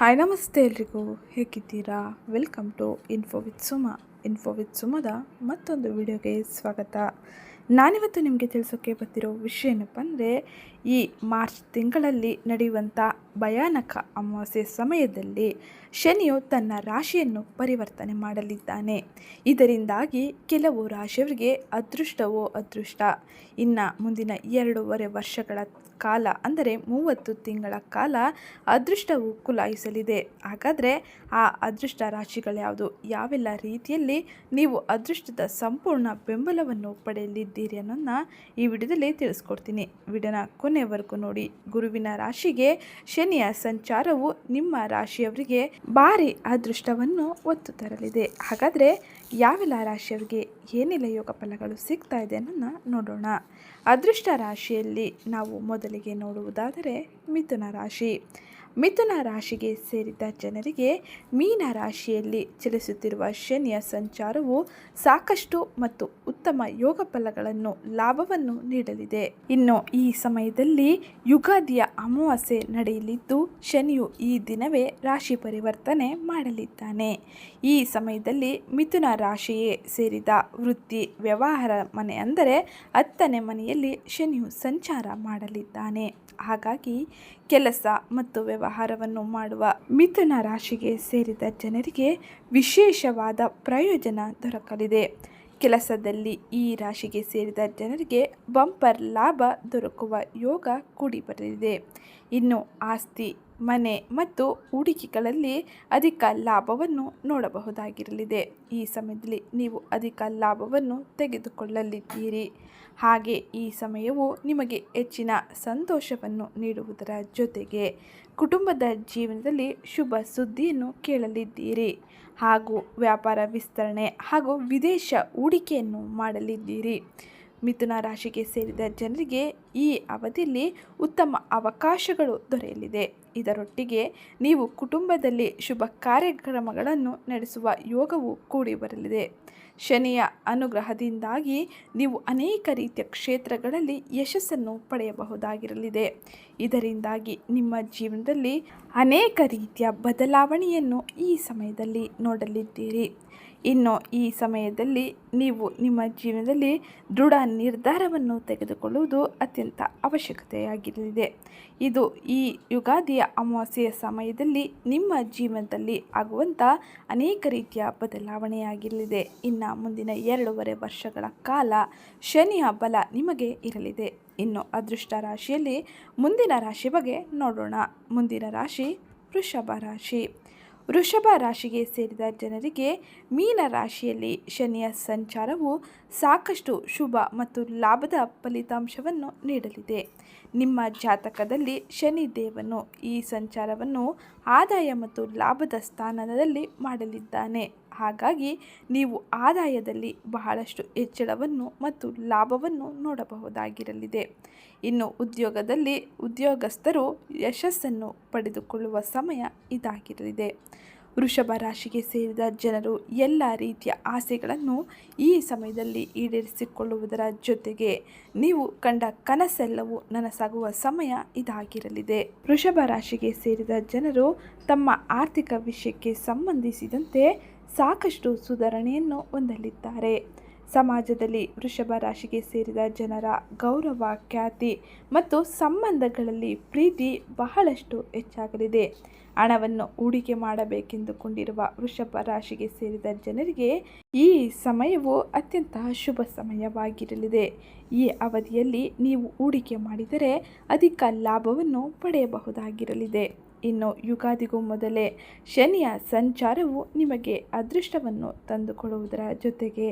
Hi ನಮಸ್ತೆ ಎಲ್ರಿಗೂ. ಹೇಗಿದ್ದೀರಾ? Welcome to info with Suma info with ಸುಮದ ಮತ್ತೊಂದು ವಿಡಿಯೋಗೆ ಸ್ವಾಗತ. ನಾನಿವತ್ತು ನಿಮಗೆ ತಿಳಿಸೋಕ್ಕೆ ಬರ್ತಿರೋ ವಿಷಯ ಏನಪ್ಪ ಅಂದರೆ ಈ ಮಾರ್ಚ್ ತಿಂಗಳಲ್ಲಿ ನಡೆಯುವಂಥ ಭಯಾನಕ ಅಮಾವಾಸ್ಯೆ ಸಮಯದಲ್ಲಿ ಶನಿಯು ತನ್ನ ರಾಶಿಯನ್ನು ಪರಿವರ್ತನೆ ಮಾಡಲಿದ್ದಾನೆ. ಇದರಿಂದಾಗಿ ಕೆಲವು ರಾಶಿಯವರಿಗೆ ಅದೃಷ್ಟವೋ ಅದೃಷ್ಟ, ಇನ್ನು ಮುಂದಿನ ಎರಡೂವರೆ ವರ್ಷಗಳ ಕಾಲ, ಅಂದರೆ ಮೂವತ್ತು ತಿಂಗಳ ಕಾಲ ಅದೃಷ್ಟವು ಕುಲಾಯಿಸಲಿದೆ. ಹಾಗಾದರೆ ಆ ಅದೃಷ್ಟ ರಾಶಿಗಳ್ಯಾವುದು? ಯಾವೆಲ್ಲ ರೀತಿಯಲ್ಲಿ ನೀವು ಅದೃಷ್ಟದ ಸಂಪೂರ್ಣ ಬೆಂಬಲವನ್ನು ಪಡೆಯಲಿದ್ದೀರಿ ಅನ್ನೋದನ್ನ ಈ ವಿಡಿಯೋದಲ್ಲಿ ತಿಳಿಸ್ಕೊಡ್ತೀನಿ. ವಿಡಿಯೋನ ಕೊನೆವರೆಗೂ ನೋಡಿ. ಗುರುವಿನ ರಾಶಿಗೆ ಶನಿಯ ಸಂಚಾರವು ನಿಮ್ಮ ರಾಶಿಯವರಿಗೆ ಭಾರಿ ಅದೃಷ್ಟವನ್ನು ಒತ್ತು ತರಲಿದೆ. ಹಾಗಾದರೆ ಯಾವೆಲ್ಲ ರಾಶಿಯವರಿಗೆ ಏನೆಲ್ಲ ಯೋಗ ಫಲಗಳು ಸಿಗ್ತಾ ಇದೆ ಅನ್ನೋದನ್ನ ನೋಡೋಣ. ಅದೃಷ್ಟ ರಾಶಿಯಲ್ಲಿ ನಾವು ಮೊದಲಿಗೆ ನೋಡುವುದಾದರೆ ಮಿಥುನ ರಾಶಿ. ಮಿಥುನ ರಾಶಿಗೆ ಸೇರಿದ ಜನರಿಗೆ ಮೀನ ರಾಶಿಯಲ್ಲಿ ಚಲಿಸುತ್ತಿರುವ ಶನಿಯ ಸಂಚಾರವು ಸಾಕಷ್ಟು ಮತ್ತು ಉತ್ತಮ ಯೋಗ ಫಲಗಳನ್ನು ಲಾಭವನ್ನು ನೀಡಲಿದೆ. ಇನ್ನು ಈ ಸಮಯದಲ್ಲಿ ಯುಗಾದಿಯ ಅಮಾವಾಸ್ಯೆ ನಡೆಯಲಿದ್ದು, ಶನಿಯು ಈ ದಿನವೇ ರಾಶಿ ಪರಿವರ್ತನೆ ಮಾಡಲಿದ್ದಾನೆ. ಈ ಸಮಯದಲ್ಲಿ ಮಿಥುನ ರಾಶಿಯೇ ಸೇರಿದ ವೃತ್ತಿ ವ್ಯವಹಾರ ಮನೆ ಅಂದರೆ ಹತ್ತನೇ ಮನೆಯಲ್ಲಿ ಶನಿಯು ಸಂಚಾರ ಮಾಡಲಿದ್ದಾನೆ. ಹಾಗಾಗಿ ಕೆಲಸ ಮತ್ತು ವ್ಯವಹಾರವನ್ನು ಮಾಡುವ ಮಿಥುನ ರಾಶಿಗೆ ಸೇರಿದ ಜನರಿಗೆ ವಿಶೇಷವಾದ ಪ್ರಯೋಜನ ದೊರಕಲಿದೆ. ಕೆಲಸದಲ್ಲಿ ಈ ರಾಶಿಗೆ ಸೇರಿದ ಜನರಿಗೆ ಬಂಪರ್ ಲಾಭ ದೊರಕುವ ಯೋಗ ಕೂಡಿ ಬರಲಿದೆ. ಇನ್ನು ಆಸ್ತಿ ಮನೆ ಮತ್ತು ಹೂಡಿಕೆಗಳಲ್ಲಿ ಅಧಿಕ ಲಾಭವನ್ನು ನೋಡಬಹುದಾಗಿರಲಿದೆ. ಈ ಸಮಯದಲ್ಲಿ ನೀವು ಅಧಿಕ ಲಾಭವನ್ನು ತೆಗೆದುಕೊಳ್ಳಲಿದ್ದೀರಿ. ಹಾಗೆ ಈ ಸಮಯವು ನಿಮಗೆ ಹೆಚ್ಚಿನ ಸಂತೋಷವನ್ನು ನೀಡುವುದರ ಜೊತೆಗೆ ಕುಟುಂಬದ ಜೀವನದಲ್ಲಿ ಶುಭ ಸುದ್ದಿಯನ್ನು ಕೇಳಲಿದ್ದೀರಿ ಹಾಗೂ ವ್ಯಾಪಾರ ವಿಸ್ತರಣೆ ಹಾಗೂ ವಿದೇಶ ಹೂಡಿಕೆಯನ್ನು ಮಾಡಲಿದ್ದೀರಿ. ಮಿಥುನ ರಾಶಿಗೆ ಸೇರಿದ ಜನರಿಗೆ ಈ ಅವಧಿಯಲ್ಲಿ ಉತ್ತಮ ಅವಕಾಶಗಳು ದೊರೆಯಲಿದೆ. ಇದರೊಟ್ಟಿಗೆ ನೀವು ಕುಟುಂಬದಲ್ಲಿ ಶುಭ ಕಾರ್ಯಕ್ರಮಗಳನ್ನು ನಡೆಸುವ ಯೋಗವು ಕೂಡಿ ಬರಲಿದೆ. ಶನಿಯ ಅನುಗ್ರಹದಿಂದಾಗಿ ನೀವು ಅನೇಕ ರೀತಿಯ ಕ್ಷೇತ್ರಗಳಲ್ಲಿ ಯಶಸ್ಸನ್ನು ಪಡೆಯಬಹುದಾಗಿರಲಿದೆ. ಇದರಿಂದಾಗಿ ನಿಮ್ಮ ಜೀವನದಲ್ಲಿ ಅನೇಕ ರೀತಿಯ ಬದಲಾವಣೆಯನ್ನು ಈ ಸಮಯದಲ್ಲಿ ನೋಡಲಿದ್ದೀರಿ. ಇನ್ನು ಈ ಸಮಯದಲ್ಲಿ ನೀವು ನಿಮ್ಮ ಜೀವನದಲ್ಲಿ ದೃಢ ನಿರ್ಧಾರವನ್ನು ತೆಗೆದುಕೊಳ್ಳುವುದು ಅತ್ಯಂತ ಅವಶ್ಯಕತೆಯಾಗಿರಲಿದೆ. ಇದು ಈ ಯುಗಾದಿಯ ಅಮಾವಾಸ್ಯೆಯ ಸಮಯದಲ್ಲಿ ನಿಮ್ಮ ಜೀವನದಲ್ಲಿ ಆಗುವಂಥ ಅನೇಕ ರೀತಿಯ ಬದಲಾವಣೆಯಾಗಿರಲಿದೆ. ಇನ್ನು ಮುಂದಿನ ಎರಡೂವರೆ ವರ್ಷಗಳ ಕಾಲ ಶನಿಯ ಬಲ ನಿಮಗೆ ಇರಲಿದೆ. ಇನ್ನು ಅದೃಷ್ಟ ರಾಶಿಯಲ್ಲಿ ಮುಂದಿನ ರಾಶಿ ಬಗ್ಗೆ ನೋಡೋಣ. ಮುಂದಿನ ರಾಶಿ ವೃಷಭ ರಾಶಿ. ವೃಷಭ ರಾಶಿಗೆ ಸೇರಿದ ಜನರಿಗೆ ಮೀನ ರಾಶಿಯಲ್ಲಿ ಶನಿಯ ಸಂಚಾರವು ಸಾಕಷ್ಟು ಶುಭ ಮತ್ತು ಲಾಭದ ಫಲಿತಾಂಶವನ್ನು ನೀಡಲಿದೆ. ನಿಮ್ಮ ಜಾತಕದಲ್ಲಿ ಶನಿ ದೇವನು ಈ ಸಂಚಾರವನ್ನು ಆದಾಯ ಮತ್ತು ಲಾಭದ ಸ್ಥಾನದಲ್ಲಿ ಮಾಡಲಿದ್ದಾನೆ. ಹಾಗಾಗಿ ನೀವು ಆದಾಯದಲ್ಲಿ ಬಹಳಷ್ಟು ಹೆಚ್ಚಳವನ್ನು ಮತ್ತು ಲಾಭವನ್ನು ನೋಡಬಹುದಾಗಿರಲಿದೆ. ಇನ್ನು ಉದ್ಯೋಗದಲ್ಲಿ ಉದ್ಯೋಗಸ್ಥರು ಯಶಸ್ಸನ್ನು ಪಡೆದುಕೊಳ್ಳುವ ಸಮಯ ಇದಾಗಿರಲಿದೆ. ವೃಷಭ ರಾಶಿಗೆ ಸೇರಿದ ಜನರು ಎಲ್ಲ ರೀತಿಯ ಆಸೆಗಳನ್ನು ಈ ಸಮಯದಲ್ಲಿ ಈಡೇರಿಸಿಕೊಳ್ಳುವುದರ ಜೊತೆಗೆ ನೀವು ಕಂಡ ಕನಸೆಲ್ಲವೂ ನನಸಾಗುವ ಸಮಯ ಇದಾಗಿರಲಿದೆ. ವೃಷಭ ರಾಶಿಗೆ ಸೇರಿದ ಜನರು ತಮ್ಮ ಆರ್ಥಿಕ ವಿಷಯಕ್ಕೆ ಸಂಬಂಧಿಸಿದಂತೆ ಸಾಕಷ್ಟು ಸುಧಾರಣೆಯನ್ನು ಹೊಂದಲಿದ್ದಾರೆ. ಸಮಾಜದಲ್ಲಿ ವೃಷಭ ರಾಶಿಗೆ ಸೇರಿದ ಜನರ ಗೌರವ, ಖ್ಯಾತಿ ಮತ್ತು ಸಂಬಂಧಗಳಲ್ಲಿ ಪ್ರೀತಿ ಬಹಳಷ್ಟು ಹೆಚ್ಚಾಗಲಿದೆ. ಹಣವನ್ನು ಹೂಡಿಕೆ ಮಾಡಬೇಕೆಂದುಕೊಂಡಿರುವ ವೃಷಭ ರಾಶಿಗೆ ಸೇರಿದ ಜನರಿಗೆ ಈ ಸಮಯವು ಅತ್ಯಂತ ಶುಭ ಸಮಯವಾಗಿರಲಿದೆ. ಈ ಅವಧಿಯಲ್ಲಿ ನೀವು ಹೂಡಿಕೆ ಮಾಡಿದರೆ ಅಧಿಕ ಲಾಭವನ್ನು ಪಡೆಯಬಹುದಾಗಿರಲಿದೆ. ಇನ್ನು ಯುಗಾದಿಗೂ ಮೊದಲೇ ಶನಿಯ ಸಂಚಾರವು ನಿಮಗೆ ಅದೃಷ್ಟವನ್ನು ತಂದುಕೊಡುವುದರ ಜೊತೆಗೆ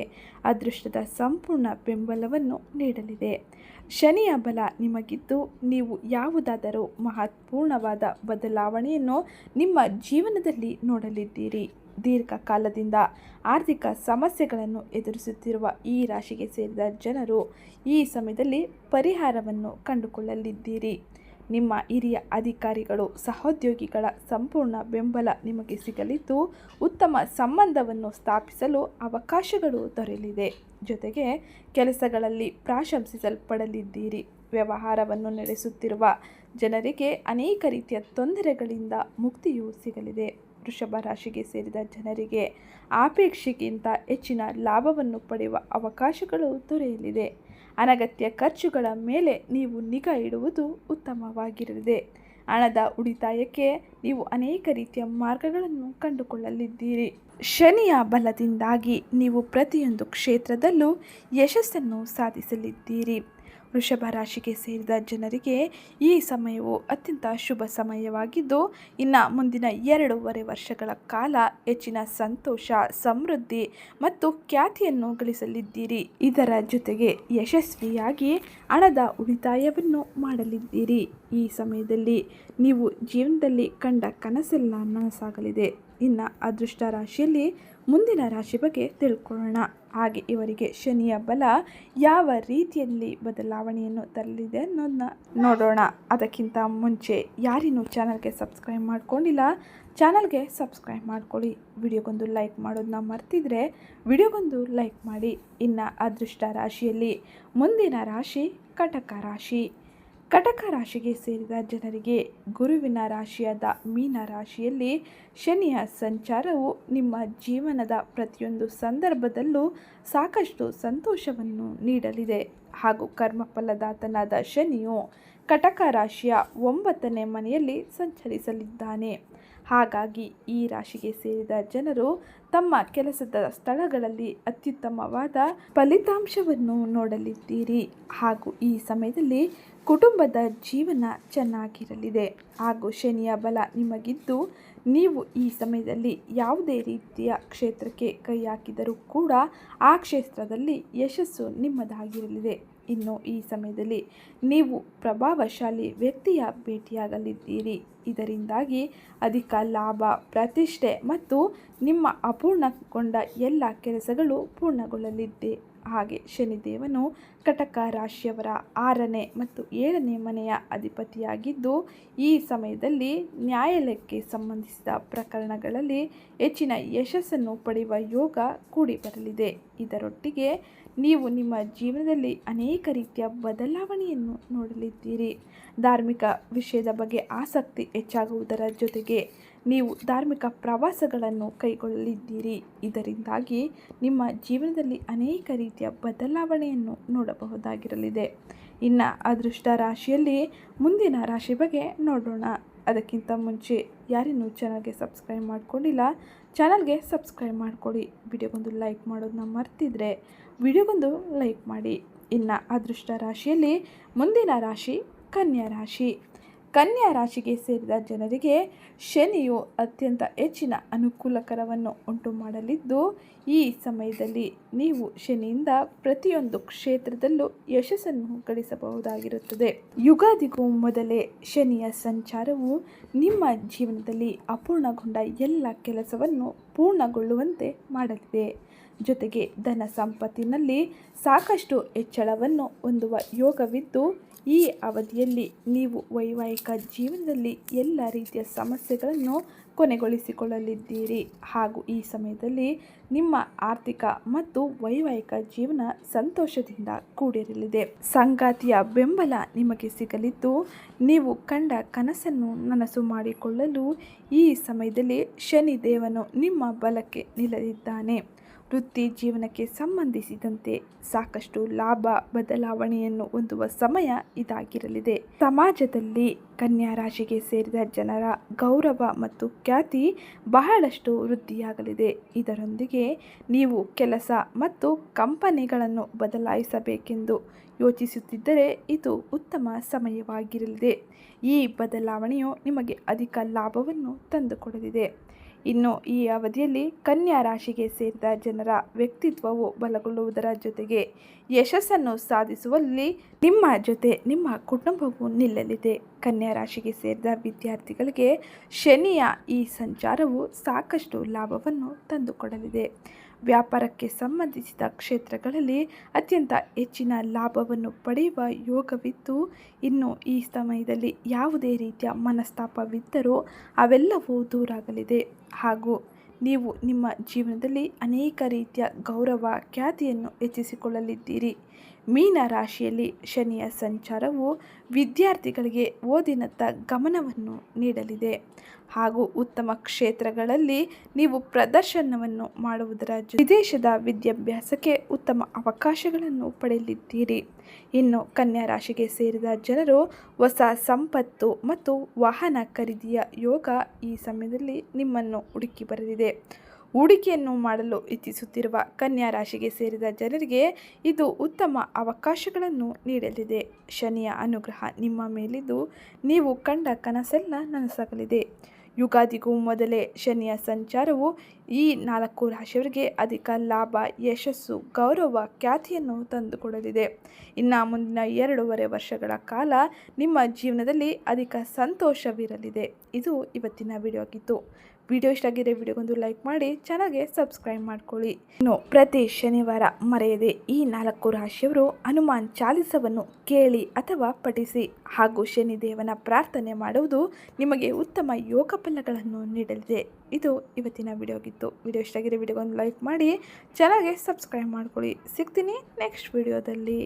ಅದೃಷ್ಟದ ಸಂಪೂರ್ಣ ಬೆಂಬಲವನ್ನು ನೀಡಲಿದೆ. ಶನಿಯ ಬಲ ನಿಮಗಿದ್ದು, ನೀವು ಯಾವುದಾದರೂ ಮಹತ್ವಪೂರ್ಣವಾದ ಬದಲಾವಣೆಯನ್ನು ನಿಮ್ಮ ಜೀವನದಲ್ಲಿ ನೋಡಲಿದ್ದೀರಿ. ದೀರ್ಘಕಾಲದಿಂದ ಆರ್ಥಿಕ ಸಮಸ್ಯೆಗಳನ್ನು ಎದುರಿಸುತ್ತಿರುವ ಈ ರಾಶಿಗೆ ಸೇರಿದ ಜನರು ಈ ಸಮಯದಲ್ಲಿ ಪರಿಹಾರವನ್ನು ಕಂಡುಕೊಳ್ಳಲಿದ್ದೀರಿ. ನಿಮ್ಮ ಹಿರಿಯ ಅಧಿಕಾರಿಗಳು, ಸಹೋದ್ಯೋಗಿಗಳ ಸಂಪೂರ್ಣ ಬೆಂಬಲ ನಿಮಗೆ ಸಿಗಲಿದ್ದು, ಉತ್ತಮ ಸಂಬಂಧವನ್ನು ಸ್ಥಾಪಿಸಲು ಅವಕಾಶಗಳು ದೊರೆಯಲಿದೆ. ಜೊತೆಗೆ ಕೆಲಸಗಳಲ್ಲಿ ಪ್ರಾಶಂಸಿಸಲ್ಪಡಲಿದ್ದೀರಿ. ವ್ಯವಹಾರವನ್ನು ನಡೆಸುತ್ತಿರುವ ಜನರಿಗೆ ಅನೇಕ ರೀತಿಯ ತೊಂದರೆಗಳಿಂದ ಮುಕ್ತಿಯೂ ಸಿಗಲಿದೆ. ವೃಷಭ ರಾಶಿಗೆ ಸೇರಿದ ಜನರಿಗೆ ಅಪೇಕ್ಷೆಗಿಂತ ಹೆಚ್ಚಿನ ಲಾಭವನ್ನು ಪಡೆಯುವ ಅವಕಾಶಗಳು ದೊರೆಯಲಿದೆ. ಅನಗತ್ಯ ಖರ್ಚುಗಳ ಮೇಲೆ ನೀವು ನಿಗಾ ಇಡುವುದು ಉತ್ತಮವಾಗಿರಲಿದೆ. ಹಣದ ಉಳಿತಾಯಕ್ಕೆ ನೀವು ಅನೇಕ ರೀತಿಯ ಮಾರ್ಗಗಳನ್ನು ಕಂಡುಕೊಳ್ಳಲಿದ್ದೀರಿ. ಶನಿಯ ಬಲದಿಂದಾಗಿ ನೀವು ಪ್ರತಿಯೊಂದು ಕ್ಷೇತ್ರದಲ್ಲೂ ಯಶಸ್ಸನ್ನು ಸಾಧಿಸಲಿದ್ದೀರಿ. ವೃಷಭ ರಾಶಿಗೆ ಸೇರಿದ ಜನರಿಗೆ ಈ ಸಮಯವು ಅತ್ಯಂತ ಶುಭ ಸಮಯವಾಗಿದ್ದು, ಇನ್ನು ಮುಂದಿನ ಎರಡೂವರೆ ವರ್ಷಗಳ ಕಾಲ ಹೆಚ್ಚಿನ ಸಂತೋಷ, ಸಮೃದ್ಧಿ ಮತ್ತು ಖ್ಯಾತಿಯನ್ನು ಗಳಿಸಲಿದ್ದೀರಿ. ಇದರ ಜೊತೆಗೆ ಯಶಸ್ವಿಯಾಗಿ ಹಣದ ಉಳಿತಾಯವನ್ನು ಮಾಡಲಿದ್ದೀರಿ. ಈ ಸಮಯದಲ್ಲಿ ನೀವು ಜೀವನದಲ್ಲಿ ಕಂಡ ಕನಸೆಲ್ಲ ನನಸಾಗಲಿದೆ. ಇನ್ನು ಅದೃಷ್ಟ ರಾಶಿಯಲ್ಲಿ ಮುಂದಿನ ರಾಶಿ ಬಗ್ಗೆ ತಿಳ್ಕೊಳ್ಳೋಣ. ಹಾಗೆ ಇವರಿಗೆ ಶನಿಯ ಬಲ ಯಾವ ರೀತಿಯಲ್ಲಿ ಬದಲಾವಣೆಯನ್ನು ತರಲಿದೆ ಅನ್ನೋದನ್ನ ನೋಡೋಣ. ಅದಕ್ಕಿಂತ ಮುಂಚೆ ಯಾರಿನೂ ಚಾನಲ್ಗೆ ಸಬ್ಸ್ಕ್ರೈಬ್ ಮಾಡ್ಕೊಂಡಿಲ್ಲ, ಚಾನಲ್ಗೆ ಸಬ್ಸ್ಕ್ರೈಬ್ ಮಾಡ್ಕೊಳ್ಳಿ. ವಿಡಿಯೋಗೊಂದು ಲೈಕ್ ಮಾಡೋದನ್ನ ಮರ್ತಿದ್ರೆ ವಿಡಿಯೋಗೊಂದು ಲೈಕ್ ಮಾಡಿ. ಇನ್ನು ಅದೃಷ್ಟ ರಾಶಿಯಲ್ಲಿ ಮುಂದಿನ ರಾಶಿ ಕಟಕ ರಾಶಿ. ಕಟಕ ರಾಶಿಗೆ ಸೇರಿದ ಜನರಿಗೆ ಗುರುವಿನ ರಾಶಿಯಾದ ಮೀನ ರಾಶಿಯಲ್ಲಿ ಶನಿಯ ಸಂಚಾರವು ನಿಮ್ಮ ಜೀವನದ ಪ್ರತಿಯೊಂದು ಸಂದರ್ಭದಲ್ಲೂ ಸಾಕಷ್ಟು ಸಂತೋಷವನ್ನು ನೀಡಲಿದೆ. ಹಾಗೂ ಕರ್ಮಫಲದಾತನಾದ ಶನಿಯು ಕಟಕ ರಾಶಿಯ ಒಂಬತ್ತನೇ ಮನೆಯಲ್ಲಿ ಸಂಚರಿಸಲಿದ್ದಾನೆ. ಹಾಗಾಗಿ ಈ ರಾಶಿಗೆ ಸೇರಿದ ಜನರು ತಮ್ಮ ಕೆಲಸದ ಸ್ಥಳಗಳಲ್ಲಿ ಅತ್ಯುತ್ತಮವಾದ ಫಲಿತಾಂಶವನ್ನು ನೋಡಲಿದ್ದೀರಿ. ಹಾಗೂ ಈ ಸಮಯದಲ್ಲಿ ಕುಟುಂಬದ ಜೀವನ ಚೆನ್ನಾಗಿರಲಿದೆ. ಹಾಗೂ ಶನಿಯ ಬಲ ನಿಮಗಿದ್ದು, ನೀವು ಈ ಸಮಯದಲ್ಲಿ ಯಾವುದೇ ರೀತಿಯ ಕ್ಷೇತ್ರಕ್ಕೆ ಕೈ ಹಾಕಿದರೂ ಕೂಡ ಆ ಕ್ಷೇತ್ರದಲ್ಲಿ ಯಶಸ್ಸು ನಿಮ್ಮದಾಗಿರಲಿದೆ. ಇನ್ನು ಈ ಸಮಯದಲ್ಲಿ ನೀವು ಪ್ರಭಾವಶಾಲಿ ವ್ಯಕ್ತಿಯ ಭೇಟಿಯಾಗಲಿದ್ದೀರಿ. ಇದರಿಂದಾಗಿ ಅಧಿಕ ಲಾಭ, ಪ್ರತಿಷ್ಠೆ ಮತ್ತು ನಿಮ್ಮ ಅಪೂರ್ಣಗೊಂಡ ಎಲ್ಲ ಕೆಲಸಗಳು ಪೂರ್ಣಗೊಳ್ಳಲಿದೆ ಹಾಗೆ ಶನಿದೇವನು ಕಟಕ ರಾಶಿಯವರ ಆರನೇ ಮತ್ತು ಏಳನೇ ಮನೆಯ ಅಧಿಪತಿಯಾಗಿದ್ದು, ಈ ಸಮಯದಲ್ಲಿ ನ್ಯಾಯಾಲಯಕ್ಕೆ ಸಂಬಂಧಿಸಿದ ಪ್ರಕರಣಗಳಲ್ಲಿ ಹೆಚ್ಚಿನ ಯಶಸ್ಸನ್ನು ಪಡೆಯುವ ಯೋಗ ಕೂಡಿ ಬರಲಿದೆ. ಇದರೊಟ್ಟಿಗೆ ನೀವು ನಿಮ್ಮ ಜೀವನದಲ್ಲಿ ಅನೇಕ ರೀತಿಯ ಬದಲಾವಣೆಯನ್ನು ನೋಡಲಿದ್ದೀರಿ. ಧಾರ್ಮಿಕ ವಿಷಯದ ಬಗ್ಗೆ ಆಸಕ್ತಿ ಹೆಚ್ಚಾಗುವುದರ ಜೊತೆಗೆ ನೀವು ಧಾರ್ಮಿಕ ಪ್ರವಾಸಗಳನ್ನು ಕೈಗೊಳ್ಳಲಿದ್ದೀರಿ. ಇದರಿಂದಾಗಿ ನಿಮ್ಮ ಜೀವನದಲ್ಲಿ ಅನೇಕ ರೀತಿಯ ಬದಲಾವಣೆಯನ್ನು ನೋಡಬಹುದಾಗಿರಲಿದೆ. ಇನ್ನು ಅದೃಷ್ಟ ರಾಶಿಯಲ್ಲಿ ಮುಂದಿನ ರಾಶಿ ಬಗ್ಗೆ ನೋಡೋಣ. ಅದಕ್ಕಿಂತ ಮುಂಚೆ ಯಾರಿನ್ನೂ ಚಾನಲ್ಗೆ ಸಬ್ಸ್ಕ್ರೈಬ್ ಮಾಡ್ಕೊಂಡಿಲ್ಲ ಚಾನಲ್ಗೆ ಸಬ್ಸ್ಕ್ರೈಬ್ ಮಾಡಿಕೊಡಿ. ವಿಡಿಯೋಗೊಂದು ಲೈಕ್ ಮಾಡೋದನ್ನ ಮರ್ತಿದ್ರೆ ವಿಡಿಯೋಗೊಂದು ಲೈಕ್ ಮಾಡಿ. ಇನ್ನು ಅದೃಷ್ಟ ರಾಶಿಯಲ್ಲಿ ಮುಂದಿನ ರಾಶಿ ಕನ್ಯಾ ರಾಶಿ. ಕನ್ಯಾ ರಾಶಿಗೆ ಸೇರಿದ ಜನರಿಗೆ ಶನಿಯು ಅತ್ಯಂತ ಹೆಚ್ಚಿನ ಅನುಕೂಲಕರವನ್ನು ಉಂಟು ಮಾಡಲಿದ್ದು, ಈ ಸಮಯದಲ್ಲಿ ನೀವು ಶನಿಯಿಂದ ಪ್ರತಿಯೊಂದು ಕ್ಷೇತ್ರದಲ್ಲೂ ಯಶಸ್ಸನ್ನು ಗಳಿಸಬಹುದಾಗಿರುತ್ತದೆ. ಯುಗಾದಿಗೂ ಮೊದಲೇ ಶನಿಯ ಸಂಚಾರವು ನಿಮ್ಮ ಜೀವನದಲ್ಲಿ ಅಪೂರ್ಣಗೊಂಡ ಎಲ್ಲ ಕೆಲಸವನ್ನು ಪೂರ್ಣಗೊಳ್ಳುವಂತೆ ಮಾಡಲಿದೆ. ಜೊತೆಗೆ ಧನ ಸಂಪತ್ತಿನಲ್ಲಿ ಸಾಕಷ್ಟು ಹೆಚ್ಚಳವನ್ನು ಹೊಂದುವ ಯೋಗವಿದ್ದು, ಈ ಅವಧಿಯಲ್ಲಿ ನೀವು ವೈವಾಹಿಕ ಜೀವನದಲ್ಲಿ ಎಲ್ಲ ರೀತಿಯ ಸಮಸ್ಯೆಗಳನ್ನು ಕೊನೆಗೊಳಿಸಿಕೊಳ್ಳಲಿದ್ದೀರಿ. ಹಾಗೂ ಈ ಸಮಯದಲ್ಲಿ ನಿಮ್ಮ ಆರ್ಥಿಕ ಮತ್ತು ವೈವಾಹಿಕ ಜೀವನ ಸಂತೋಷದಿಂದ ಕೂಡಿರಲಿದೆ. ಸಂಗಾತಿಯ ಬೆಂಬಲ ನಿಮಗೆ ಸಿಗಲಿದ್ದು, ನೀವು ಕಂಡ ಕನಸನ್ನು ನನಸು ಮಾಡಿಕೊಳ್ಳಲು ಈ ಸಮಯದಲ್ಲಿ ಶನಿ ದೇವನು ನಿಮ್ಮ ಬಲಕ್ಕೆ ನಿಲ್ಲಲಿದ್ದಾನೆ. ವೃತ್ತಿ ಜೀವನಕ್ಕೆ ಸಂಬಂಧಿಸಿದಂತೆ ಸಾಕಷ್ಟು ಲಾಭ ಬದಲಾವಣೆಯನ್ನು ಹೊಂದುವ ಸಮಯ ಇದಾಗಿರಲಿದೆ. ಸಮಾಜದಲ್ಲಿ ಕನ್ಯಾ ರಾಶಿಗೆ ಸೇರಿದ ಜನರ ಗೌರವ ಮತ್ತು ಖ್ಯಾತಿ ಬಹಳಷ್ಟು ವೃದ್ಧಿಯಾಗಲಿದೆ. ಇದರೊಂದಿಗೆ ನೀವು ಕೆಲಸ ಮತ್ತು ಕಂಪನಿಗಳನ್ನು ಬದಲಾಯಿಸಬೇಕೆಂದು ಯೋಚಿಸುತ್ತಿದ್ದರೆ ಇದು ಉತ್ತಮ ಸಮಯವಾಗಿರಲಿದೆ. ಈ ಬದಲಾವಣೆಯು ನಿಮಗೆ ಅಧಿಕ ಲಾಭವನ್ನು ತಂದುಕೊಡಲಿದೆ. ಇನ್ನು ಈ ಅವಧಿಯಲ್ಲಿ ಕನ್ಯಾ ರಾಶಿಗೆ ಸೇರಿದ ಜನರ ವ್ಯಕ್ತಿತ್ವವು ಬಲಗೊಳ್ಳುವುದರ ಜೊತೆಗೆ ಯಶಸ್ಸನ್ನು ಸಾಧಿಸುವಲ್ಲಿ ನಿಮ್ಮ ಜೊತೆ, ನಿಮ್ಮ ಕುಟುಂಬವು ನಿಲ್ಲಲಿದೆ. ಕನ್ಯಾ ರಾಶಿಗೆ ಸೇರಿದ ವಿದ್ಯಾರ್ಥಿಗಳಿಗೆ ಶನಿಯ ಈ ಸಂಚಾರವು ಸಾಕಷ್ಟು ಲಾಭವನ್ನು ತಂದುಕೊಡಲಿದೆ. ವ್ಯಾಪಾರಕ್ಕೆ ಸಂಬಂಧಿಸಿದ ಕ್ಷೇತ್ರಗಳಲ್ಲಿ ಅತ್ಯಂತ ಹೆಚ್ಚಿನ ಲಾಭವನ್ನು ಪಡೆಯುವ ಯೋಗವಿದ್ದು ಇನ್ನು ಈ ಸಮಯದಲ್ಲಿ ಯಾವುದೇ ರೀತಿಯ ಮನಸ್ತಾಪವಿದ್ದರೂ ಅವೆಲ್ಲವೂ ದೂರಾಗಲಿದೆ. ಹಾಗೂ ನೀವು ನಿಮ್ಮ ಜೀವನದಲ್ಲಿ ಅನೇಕ ರೀತಿಯ ಗೌರವ ಖ್ಯಾತಿಯನ್ನು ಹೆಚ್ಚಿಸಿಕೊಳ್ಳಲಿದ್ದೀರಿ. ಮೀನ ರಾಶಿಯಲ್ಲಿ ಶನಿಯ ಸಂಚಾರವು ವಿದ್ಯಾರ್ಥಿಗಳಿಗೆ ಓದಿನತ್ತ ಗಮನವನ್ನು ನೀಡಲಿದೆ. ಹಾಗೂ ಉತ್ತಮ ಕ್ಷೇತ್ರಗಳಲ್ಲಿ ನೀವು ಪ್ರದರ್ಶನವನ್ನು ಮಾಡುವುದರ ವಿದೇಶದ ವಿದ್ಯಾಭ್ಯಾಸಕ್ಕೆ ಉತ್ತಮ ಅವಕಾಶಗಳನ್ನು ಪಡೆಯಲಿದ್ದೀರಿ. ಇನ್ನು ಕನ್ಯಾ ರಾಶಿಗೆ ಸೇರಿದ ಜನರು ಹೊಸ ಸಂಪತ್ತು ಮತ್ತು ವಾಹನ ಖರೀದಿಯ ಯೋಗ ಈ ಸಮಯದಲ್ಲಿ ನಿಮ್ಮನ್ನು ಹುಡುಕಿ ಬರಲಿದೆ. ಹೂಡಿಕೆಯನ್ನು ಮಾಡಲು ಇಚ್ಛಿಸುತ್ತಿರುವ ಕನ್ಯಾ ರಾಶಿಗೆ ಸೇರಿದ ಜನರಿಗೆ ಇದು ಉತ್ತಮ ಅವಕಾಶಗಳನ್ನು ನೀಡಲಿದೆ. ಶನಿಯ ಅನುಗ್ರಹ ನಿಮ್ಮ ಮೇಲಿದ್ದು ನೀವು ಕಂಡ ಕನಸೆಲ್ಲ ನನಸಾಗಲಿದೆ. ಯುಗಾದಿಗೂ ಮೊದಲೇ ಶನಿಯ ಸಂಚಾರವು ಈ ನಾಲ್ಕು ರಾಶಿಯವರಿಗೆ ಅಧಿಕ ಲಾಭ, ಯಶಸ್ಸು, ಗೌರವ, ಖ್ಯಾತಿಯನ್ನು ತಂದುಕೊಡಲಿದೆ. ಇನ್ನು ಮುಂದಿನ ಎರಡೂವರೆ ವರ್ಷಗಳ ಕಾಲ ನಿಮ್ಮ ಜೀವನದಲ್ಲಿ ಅಧಿಕ ಸಂತೋಷವಿರಲಿದೆ. ಇದು ಇವತ್ತಿನ ವಿಡಿಯೋ ಆಗಿತ್ತು. ವಿಡಿಯೋ ಇಷ್ಟ ಆಗಿದೆ ವಿಡಿಯೋಗೊಂದು ಲೈಕ್ ಮಾಡಿ ಚಾನಲ್ಗೆ ಸಬ್ಸ್ಕ್ರೈಬ್ ಮಾಡ್ಕೊಳ್ಳಿ. ಇನ್ನು ಪ್ರತಿ ಶನಿವಾರ ಮರೆಯದೆ ಈ ನಾಲ್ಕು ರಾಶಿಯವರು ಹನುಮಾನ್ ಚಾಲಿಸವನ್ನು ಕೇಳಿ ಅಥವಾ ಪಠಿಸಿ ಹಾಗೂ ಶನಿದೇವನ ಪ್ರಾರ್ಥನೆ ಮಾಡುವುದು ನಿಮಗೆ ಉತ್ತಮ ಯೋಗ ಫಲಗಳನ್ನು ನೀಡಲಿದೆ. ಇದು ಇವತ್ತಿನ ವಿಡಿಯೋ ಆಗಿತ್ತು ವಿಡಿಯೋ ಇಷ್ಟ ಆಗಿದೆ ವಿಡಿಯೋಗೊಂದು ಲೈಕ್ ಮಾಡಿ ಚಾನಲ್ಗೆ ಸಬ್ಸ್ಕ್ರೈಬ್ ಮಾಡ್ಕೊಳ್ಳಿ. ಸಿಗ್ತೀನಿ ನೆಕ್ಸ್ಟ್ ವಿಡಿಯೋದಲ್ಲಿ.